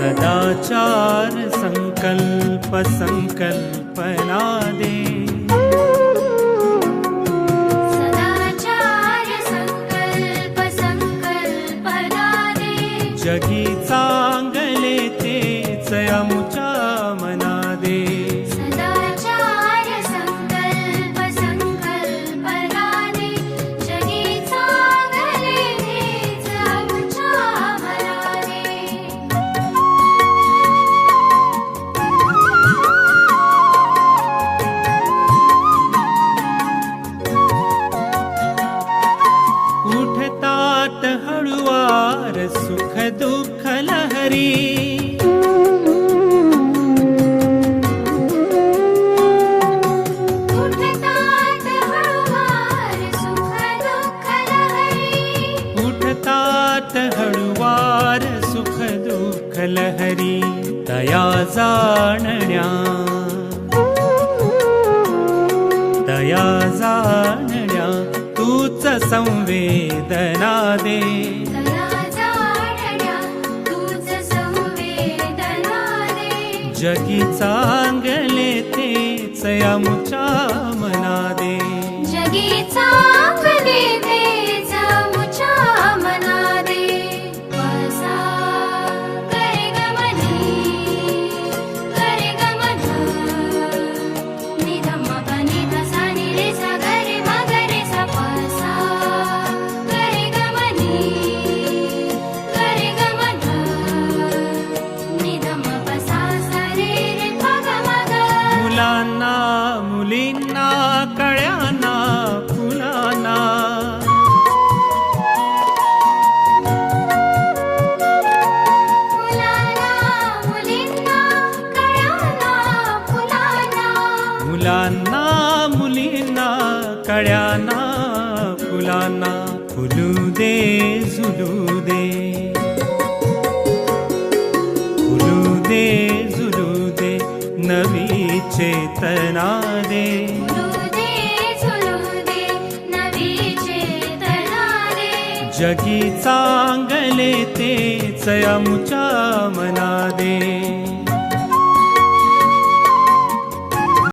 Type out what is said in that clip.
सदाचार संकल्प संकल्पना दे सुख दुःख लहरी। उठतात हळुवार सुख दुःख लहरी। उठतात हळुवार सुख दुःख लहरी तया जाणण्या। तया जाणण्या तूच संवेदना दे। जगी चांगले तेच आमच्या मना मुलांना मुलींना कळ्यांना फुलांना फुलू दे झुलू दे. फुलू दे झुलू दे नवी चेतना दे. जगी चांगले तेच अमुच्या मना दे.